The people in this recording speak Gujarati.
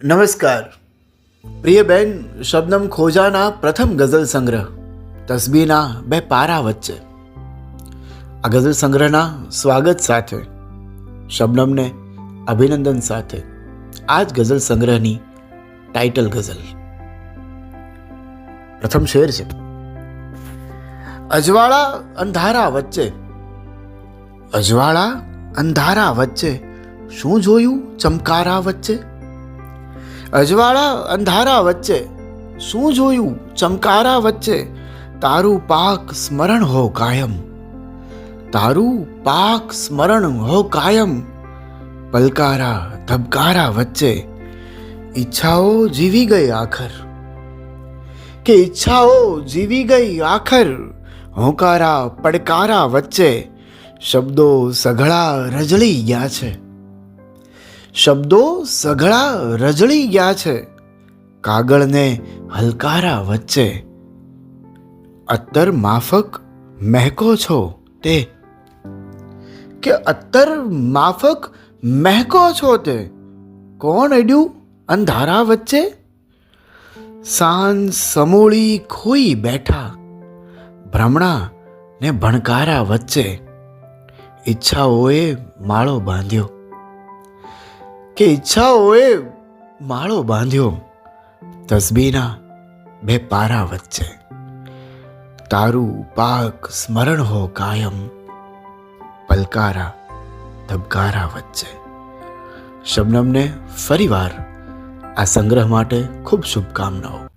નમસ્કાર. પ્રિય બેન, શબનમ ખોજાના પ્રથમ ગઝલ સંગ્રહ. તસબીના બે પારા વચ્ચે. આ ગઝલ સંગ્રહના સ્વાગત સાથે, શબનમને અભિનંદન સાથે આ જ ગઝલ સંગ્રહની ટાઇટલ ગઝલ. પ્રથમ શેર છે. અજવાળા અંધારા વચ્ચે. અજવાળા અંધારા વચ્ચે શું જોયું ચમકારા વચ્ચે? અજવાળા અંધારા વચ્ચે, શું જોયું ચમકારા વચ્ચે? તારું પાક સ્મરણ હો કાયમ. તારું પાક સ્મરણ હો કાયમ. પલકારા, ધબકારા વચ્ચે ઈચ્છાઓ જીવી ગઈ આખર. કે ઈચ્છાઓ જીવી ગઈ આખર, હોંકારા, પડકારા વચ્ચે શબ્દો સઘળા રજળી ગયા છે. શબ્દો સઘળા રજળી ગયા છે. કાગળને હલકારા વચ્ચે. અત્તર માફક મહેકો છો તે. કે અત્તર માફક મહેકો છો તે? કોણ અડ્યું અંધારા વચ્ચે? સાન સમૂળી ખોઈ બેઠા. ભ્રમણા ને ભણકારા વચ્ચે. ઈચ્છાઓએ માળો બાંધ્યો. કે ઈચ્છાઓએ માળો બાંધ્યો. તસબીના બે પારા વચ્ચે તારું પાક સ્મરણ હો કાયમ. પલકારા, ધબકારા વચ્ચે શબનમને ફરીવાર આ સંગ્રહ માટે ખૂબ શુભકામનાઓ.